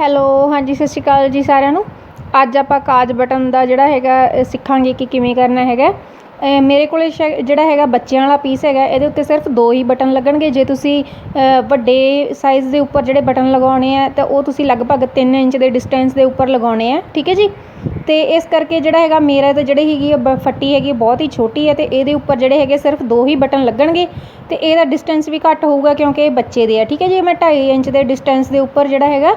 Hello, ਹਾਂਜੀ, ਸਤਿ ਸ਼੍ਰੀ ਅਕਾਲ ਜੀ ਸਾਰਿਆਂ ਨੂੰ। ਅੱਜ ਆਪਾਂ ਕਾਜ ਬਟਨ ਦਾ ਜਿਹੜਾ ਹੈਗਾ ਸਿੱਖਾਂਗੇ ਕਿ ਕਿਵੇਂ ਕਰਨਾ ਹੈਗਾ। ਮੇਰੇ ਕੋਲ ਸ਼ੈ- ਜਿਹੜਾ ਹੈਗਾ ਬੱਚਿਆਂ ਵਾਲਾ ਪੀਸ ਹੈਗਾ, ਇਹਦੇ ਉੱਤੇ ਸਿਰਫ ਦੋ ਹੀ ਬਟਨ ਲੱਗਣਗੇ। ਜੇ ਤੁਸੀਂ ਵੱਡੇ ਸਾਈਜ਼ ਦੇ ਉੱਪਰ ਜਿਹੜੇ ਬਟਨ ਲਗਾਉਣੇ ਆ, ਤਾਂ ਉਹ ਤੁਸੀਂ ਲਗਭਗ 3 ਇੰਚ ਦੇ ਡਿਸਟੈਂਸ ਦੇ ਉੱਪਰ ਲਗਾਉਣੇ ਆ, ਠੀਕ ਹੈ ਜੀ? ਤੇ ਇਸ ਕਰਕੇ ਜਿਹੜਾ ਹੈਗਾ, ਮੇਰਾ ਤਾਂ ਜਿਹੜੀ ਹੈਗੀ ਆ, ਬ- ਫੱਟੀ ਹੈਗੀ ਬਹੁਤ ਹੀ ਛੋਟੀ ਹੈ ਤੇ ਇਹਦੇ ਉੱਪਰ ਜਿਹੜੇ ਹੈਗੇ ਸਿਰਫ ਦੋ ਹੀ ਬਟਨ ਲੱਗਣਗੇ। ਤੇ ਇਹਦਾ ਡਿਸਟੈਂਸ ਵੀ ਘੱਟ ਹੋਊਗਾ ਕਿਉਂਕਿ ਇਹ ਬੱਚੇ ਦੇ ਆ, ਠੀਕ ਹੈ ਜੀ? ਮੈਂ 2.5 ਇੰਚ ਦੇ ਡਿਸਟੈਂਸ ਦੇ ਉੱਪਰ ਜਿਹੜਾ ਹੈਗਾ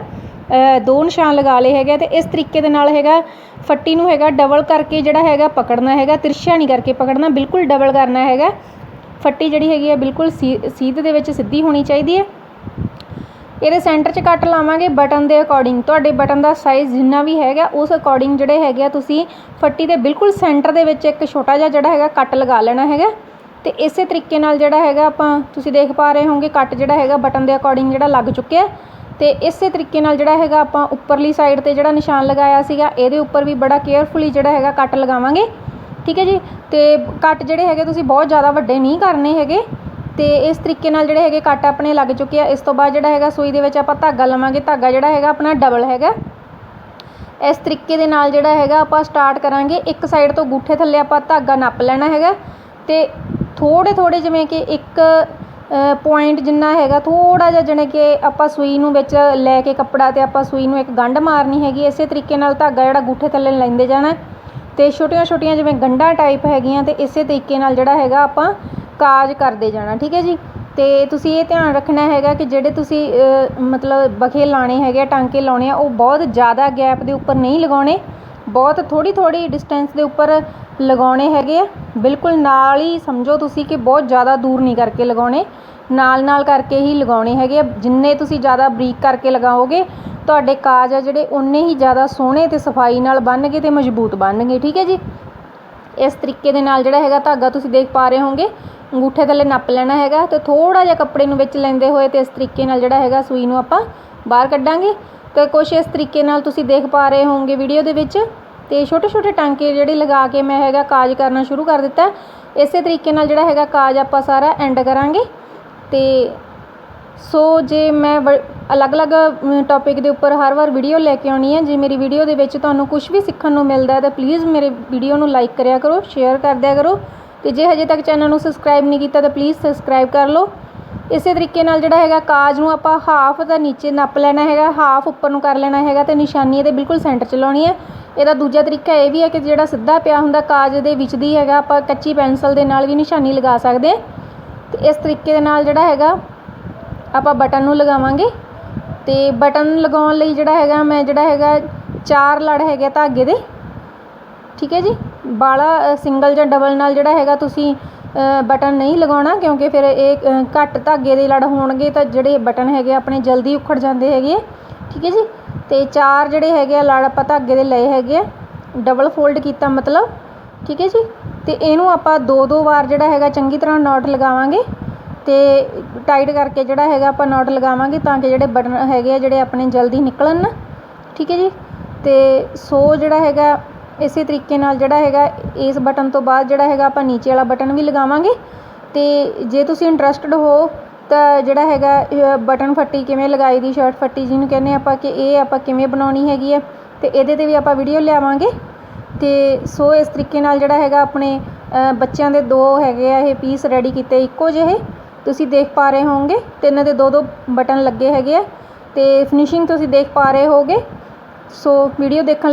ਦੋ ਨਿਸ਼ਾਨ ਲਗਾ ਲਏ ਹੈਗੇ ਆ ਤੇ ਇਸ ਤਰੀਕੇ ਦੇ ਨਾਲ ਹੈਗਾ, ਫੱਟੀ ਨੂੰ ਹੈਗਾ ਡਬਲ ਕਰਕੇ ਜਿਹੜਾ ਹੈਗਾ ਪਕੜਨਾ ਹੈਗਾ ਤਿਰਛਾ ਨਹੀਂ ਕਰਕੇ ਪਕੜਨਾ ਬਿਲਕੁਲ ਡਬਲ ਕਰਨਾ ਹੈਗਾ। ਫੱਟੀ ਜਿਹੜੀ ਹੈਗੀ ਆ ਬਿਲਕੁਲ ਸੀ, ਸੀਧ ਦੇ ਵਿੱਚ ਸਿੱਧੀ ਹੋਣੀ ਚਾਹੀਦੀ ਹੈ। ਇਹਦੇ ਸੈਂਟਰ 'ਚ ਕੱਟ ਲਾਵਾਂਗੇ ਬਟਨ ਦੇ ਅਕੋਰਡਿੰਗ ਤੁਹਾਡੇ ਬਟਨ ਦਾ ਸਾਈਜ਼ ਜਿੰਨਾ ਵੀ ਹੈਗਾ, ਉਸ ਅਕੋਰਡਿੰਗ ਜਿਹੜੇ ਹੈਗੇ ਆ ਤੁਸੀਂ ਫੱਟੀ ਦੇ ਬਿਲਕੁਲ ਸੈਂਟਰ ਦੇ ਵਿੱਚ ਇੱਕ ਛੋਟਾ ਜਿਹਾ ਜਿਹੜਾ ਹੈਗਾ ਕੱਟ ਲਗਾ ਲੈਣਾ ਹੈਗਾ। ਤੇ ਇਸੇ ਤਰੀਕੇ ਨਾਲ ਜਿਹੜਾ ਹੈਗਾ ਆਪਾਂ, ਤੁਸੀਂ ਦੇਖ ਪਾ ਰਹੇ ਹੋਵੋਗੇ ਕੱਟ ਜਿਹੜਾ ਹੈਗਾ ਬਟਨ ਦੇ ਅਕੋਰਡਿੰਗ ਜਿਹੜਾ ਲੱਗ ਚੁੱਕਿਆ। ਅਤੇ ਇਸੇ ਤਰੀਕੇ ਨਾਲ ਜਿਹੜਾ ਹੈਗਾ ਆਪਾਂ ਉੱਪਰਲੀ ਸਾਈਡ ਤੇ ਜਿਹੜਾ ਨਿਸ਼ਾਨ ਲਗਾਇਆ ਸੀਗਾ, ਇਹਦੇ ਉੱਪਰ ਵੀ ਬੜਾ ਕੇਅਰਫੁਲੀ ਜਿਹੜਾ ਹੈਗਾ ਕੱਟ ਲਗਾਵਾਂਗੇ। ਠੀਕ ਹੈ ਜੀ? ਅਤੇ ਕੱਟ ਜਿਹੜੇ ਹੈਗੇ ਤੁਸੀਂ ਬਹੁਤ ਜ਼ਿਆਦਾ ਵੱਡੇ ਨਹੀਂ ਕਰਨੇ ਹੈਗੇ। ਅਤੇ ਇਸ ਤਰੀਕੇ ਨਾਲ ਜਿਹੜੇ ਹੈਗੇ ਕੱਟ ਆਪਣੇ ਲੱਗ ਚੁੱਕੇ ਆ। ਇਸ ਤੋਂ ਬਾਅਦ ਜਿਹੜਾ ਹੈਗਾ ਸੂਈ ਦੇ ਵਿੱਚ ਆਪਾਂ ਧਾਗਾ ਲਵਾਂਗੇ। ਧਾਗਾ ਜਿਹੜਾ ਹੈਗਾ ਆਪਣਾ ਡਬਲ ਹੈਗਾ। ਇਸ ਤਰੀਕੇ ਦੇ ਨਾਲ ਜਿਹੜਾ ਹੈਗਾ ਆਪਾਂ ਸਟਾਰਟ ਕਰਾਂਗੇ। ਇੱਕ ਸਾਈਡ ਤੋਂ ਗੂਠੇ ਥੱਲੇ ਆਪਾਂ ਧਾਗਾ ਨੱਪ ਲੈਣਾ ਹੈਗਾ। ਅਤੇ ਥੋੜ੍ਹੇ ਥੋੜ੍ਹੇ ਜਿਵੇਂ ਕਿ ਇੱਕ ਪੁਆਇੰਟ ਜਿੰਨਾ ਹੈਗਾ, ਥੋੜ੍ਹਾ ਜਿਹਾ ਜਾਣੀ ਕਿ ਆਪਾਂ ਸੂਈ ਨੂੰ ਵਿੱਚ ਲੈ ਕੇ ਕੱਪੜਾ ਅਤੇ ਆਪਾਂ ਸੂਈ ਨੂੰ ਇੱਕ ਗੰਢ ਮਾਰਨੀ ਹੈਗੀ, ਇਸੇ ਤਰੀਕੇ ਨਾਲ ਧਾਗਾ ਜਿਹੜਾ ਗੂਠੇ ਥੱਲੇ ਲੈਂਦੇ ਜਾਣਾ। ਅਤੇ ਛੋਟੀਆਂ ਛੋਟੀਆਂ ਜਿਵੇਂ ਗੰਢਾਂ ਟਾਈਪ ਹੈਗੀਆਂ ਤੇ ਇਸੇ ਤਰੀਕੇ ਨਾਲ ਜਿਹੜਾ ਹੈਗਾ ਆਪਾਂ ਕਾਜ ਕਰਦੇ ਜਾਣਾ, ਠੀਕ ਹੈ ਜੀ? ਅਤੇ ਤੁਸੀਂ ਇਹ ਧਿਆਨ ਰੱਖਣਾ ਹੈਗਾ ਕਿ ਜਿਹੜੇ ਤੁਸੀਂ ਮਤਲਬ ਬਖੇ ਲਾਣੇ ਹੈਗੇ ਆ, ਟਾਂਕੇ ਲਾਉਣੇ ਆ, ਉਹ ਬਹੁਤ ਜ਼ਿਆਦਾ ਗੈਪ ਦੇ ਉੱਪਰ ਨਹੀਂ ਲਗਾਉਣੇ। ਬਹੁਤ ਥੋੜ੍ਹੀ ਥੋੜ੍ਹੀ ਡਿਸਟੈਂਸ ਦੇ ਉੱਪਰ ਲਗਾਉਣੇ ਹੈਗੇ ਆ। ਬਿਲਕੁਲ ਨਾਲ ਹੀ ਸਮਝੋ ਤੁਸੀਂ ਕਿ ਬਹੁਤ ਜ਼ਿਆਦਾ ਦੂਰ ਨਹੀਂ ਕਰਕੇ ਲਗਾਉਣੇ। ਨਾਲ ਨਾਲ ਕਰਕੇ ਹੀ ਲਗਾਉਣੇ ਹੈਗੇ ਆ। ਜਿੰਨੇ ਤੁਸੀਂ ਜ਼ਿਆਦਾ ਬਰੀਕ ਕਰਕੇ ਲਗਾਓਗੇ, ਤੁਹਾਡੇ ਕਾਜ ਆ ਜਿਹੜੇ ਉਨੇ ਹੀ ਜ਼ਿਆਦਾ ਸੋਹਣੇ ਅਤੇ ਸਫ਼ਾਈ ਨਾਲ ਬਣਨਗੇ ਅਤੇ ਮਜ਼ਬੂਤ ਬਣਨਗੇ, ਠੀਕ ਹੈ ਜੀ? ਇਸ ਤਰੀਕੇ ਦੇ ਨਾਲ ਜਿਹੜਾ ਹੈਗਾ ਧਾਗਾ ਤੁਸੀਂ ਦੇਖ ਪਾ ਰਹੇ ਹੋਗੇ ਅੰਗੂਠੇ ਥੱਲੇ ਨੱਪ ਲੈਣਾ ਹੈਗਾ ਅਤੇ ਥੋੜ੍ਹਾ ਜਿਹਾ ਕੱਪੜੇ ਨੂੰ ਵਿੱਚ ਲੈਂਦੇ ਹੋਏ ਤੇ ਇਸ ਤਰੀਕੇ ਨਾਲ ਜਿਹੜਾ ਹੈਗਾ ਸੂਈ ਨੂੰ ਆਪਾਂ ਬਾਹਰ ਕੱਢਾਂਗੇ। ਅਤੇ ਕੁਛ ਇਸ ਤਰੀਕੇ ਨਾਲ ਤੁਸੀਂ ਦੇਖ ਪਾ ਰਹੇ ਹੋਵੋਗੇ ਵੀਡੀਓ ਦੇ ਵਿੱਚ। ਤੇ ਛੋਟੇ ਛੋਟੇ ਟਾਂਕੇ ਜਿਹੜੇ ਲਗਾ ਕੇ ਮੈਂ ਹੈਗਾ ਕਾਜ ਕਰਨਾ ਸ਼ੁਰੂ ਕਰ ਦਿੱਤਾ। ਇਸੇ ਤਰੀਕੇ ਨਾਲ ਜਿਹੜਾ ਹੈਗਾ ਕਾਜ ਆਪਾਂ ਸਾਰਾ ਐਂਡ ਕਰਾਂਗੇ। ਤੇ ਸੋ ਜੇ ਮੈਂ ਵ- ਅਲੱਗ-ਅਲੱਗ ਟੌਪਿਕ ਦੇ ਉੱਪਰ ਹਰ ਵਾਰ ਵੀਡੀਓ ਲੈ ਕੇ ਆਉਣੀ ਹੈ ਜੇ ਮੇਰੀ ਵੀਡੀਓ ਦੇ ਵਿੱਚ ਤੁਹਾਨੂੰ ਕੁਝ ਵੀ ਸਿੱਖਣ ਨੂੰ ਮਿਲਦਾ ਹੈ, ਤਾਂ ਪਲੀਜ਼ ਮੇਰੇ ਵੀਡੀਓ ਨੂੰ ਲਾਈਕ ਕਰਿਆ ਕਰੋ ਸ਼ੇਅਰ ਕਰ ਦਿਆ ਕਰੋ। ਤੇ ਜੇ ਹਜੇ ਤੱਕ ਚੈਨਲ ਨੂੰ ਸਬਸਕ੍ਰਾਈਬ ਨਹੀਂ ਕੀਤਾ, ਤਾਂ ਪਲੀਜ਼ ਸਬਸਕ੍ਰਾਈਬ ਕਰ ਲਓ। ਇਸੇ ਤਰੀਕੇ ਨਾਲ ਜਿਹੜਾ ਹੈਗਾ ਕਾਜ ਨੂੰ ਆਪਾਂ ਹਾਫ ਦਾ ਨੀਚੇ ਨੱਪ ਲੈਣਾ ਹੈਗਾ ਹਾਫ ਉੱਪਰ ਨੂੰ ਕਰ ਲੈਣਾ ਹੈਗਾ ਤੇ ਨਿਸ਼ਾਨੀ ਇਹਦੇ ਬਿਲਕੁਲ ਸੈਂਟਰ 'ਚ ਲਾਉਣੀ ਹੈ। ਇਹਦਾ ਦੂਜਾ ਤਰੀਕਾ ਇਹ ਵੀ ਹੈ ਕਿ ਜਿਹੜਾ ਸਿੱਧਾ ਪਿਆ ਹੁੰਦਾ ਕਾਜ ਦੇ ਵਿੱਚ ਦੀ ਹੈਗਾ, ਆਪਾਂ ਕੱਚੀ ਪੈਨਸਲ ਦੇ ਨਾਲ ਵੀ ਨਿਸ਼ਾਨੀ ਲਗਾ ਸਕਦੇ ਹਾਂ। ਤੇ ਇਸ ਤਰੀਕੇ ਦੇ ਨਾਲ ਜਿਹੜਾ ਹੈਗਾ ਆਪਾਂ ਬਟਨ ਨੂੰ ਲਗਾਵਾਂਗੇ। ਤੇ ਬਟਨ ਲਗਾਉਣ ਲਈ ਜਿਹੜਾ ਹੈਗਾ ਮੈਂ ਜਿਹੜਾ ਹੈਗਾ ਚਾਰ ਲੜ ਹੈਗੇ ਆ ਧਾਗੇ ਦੇ। ਠੀਕ ਹੈ ਜੀ? ਬਾਲਾ ਸਿੰਗਲ ਜਾਂ ਡਬਲ ਨਾਲ ਜਿਹੜਾ ਹੈਗਾ ਤੁਸੀਂ ਬਟਨ ਨਹੀਂ ਲਗਾਉਣਾ ਕਿਉਂਕਿ ਫਿਰ ਇਹ ਘੱਟ ਧਾਗੇ ਦੇ ਲੜ ਹੋਣਗੇ ਤਾਂ ਜਿਹੜੇ ਬਟਨ ਹੈਗੇ ਆ, ਆਪਣੇ ਜਲਦੀ ਉਖੜ ਜਾਂਦੇ ਹੈਗੇ ਆ। ਠੀਕ ਹੈ ਜੀ? ਅਤੇ ਚਾਰ ਜਿਹੜੇ ਹੈਗੇ ਆ, ਲੜ ਆਪਾਂ ਧਾਗੇ ਦੇ ਲਏ ਹੈਗੇ ਆ। ਡਬਲ ਫੋਲਡ ਕੀਤਾ ਮਤਲਬ। ਠੀਕ ਹੈ ਜੀ? ਅਤੇ ਇਹਨੂੰ ਆਪਾਂ ਦੋ ਦੋ ਵਾਰ ਜਿਹੜਾ ਹੈਗਾ ਚੰਗੀ ਤਰ੍ਹਾਂ ਨੋਟ ਲਗਾਵਾਂਗੇ। ਅਤੇ ਟਾਈਟ ਕਰਕੇ ਜਿਹੜਾ ਹੈਗਾ ਆਪਾਂ ਨੋਟ ਲਗਾਵਾਂਗੇ ਤਾਂ ਕਿ ਜਿਹੜੇ ਬਟਨ ਹੈਗੇ ਆ, ਜਿਹੜੇ ਆਪਣੇ ਜਲਦੀ ਨਿਕਲਣ ਨਾ। ਠੀਕ ਹੈ ਜੀ? ਅਤੇ ਸੋ ਜਿਹੜਾ ਹੈਗਾ ਇਸੇ ਤਰੀਕੇ ਨਾਲ ਜਿਹੜਾ ਹੈਗਾ, ਇਸ ਬਟਨ ਤੋਂ ਬਾਅਦ ਜਿਹੜਾ ਹੈਗਾ ਆਪਾਂ ਨੀਚੇ ਵਾਲਾ ਬਟਨ ਵੀ ਲਗਾਵਾਂਗੇ। ਅਤੇ ਜੇ ਤੁਸੀਂ ਇੰਟਰਸਟਡ ਹੋ, ਤਾਂ ਜਿਹੜਾ ਹੈਗਾ ਬਟਨ ਫੱਟੀ ਕਿਵੇਂ ਲਗਾਈ ਦੀ ਸ਼ਰਟ ਫੱਟੀ ਜਿਹਨੂੰ ਕਹਿੰਦੇ ਆਪਾਂ ਕਿ ਇਹ ਆਪਾਂ ਕਿਵੇਂ ਬਣਾਉਣੀ ਹੈਗੀ ਹੈ ਅਤੇ ਇਹਦੇ ਤੇ ਵੀ ਆਪਾਂ ਵੀਡੀਓ ਲਿਆਵਾਂਗੇ। ਅਤੇ ਸੋ ਇਸ ਤਰੀਕੇ ਨਾਲ ਜਿਹੜਾ ਹੈਗਾ ਆਪਣੇ ਬੱਚਿਆਂ ਦੇ ਦੋ ਹੈਗੇ ਆ ਇਹ ਪੀਸ ਰੈਡੀ ਕੀਤੇ ਇੱਕੋ ਜਿਹੇ। ਤੁਸੀਂ ਦੇਖ ਪਾ ਰਹੇ ਹੋਵੋਗੇ ਇਹਨਾਂ ਦੇ ਦੋ ਦੋ ਬਟਨ ਲੱਗੇ ਹੈਗੇ ਆ। ਅਤੇ ਫਿਨਿਸ਼ਿੰਗ ਤੁਸੀਂ ਦੇਖ ਪਾ ਰਹੇ ਹੋਗੇ ਸੋ ਵੀਡੀਓ ਦੇਖਣ ਲਈ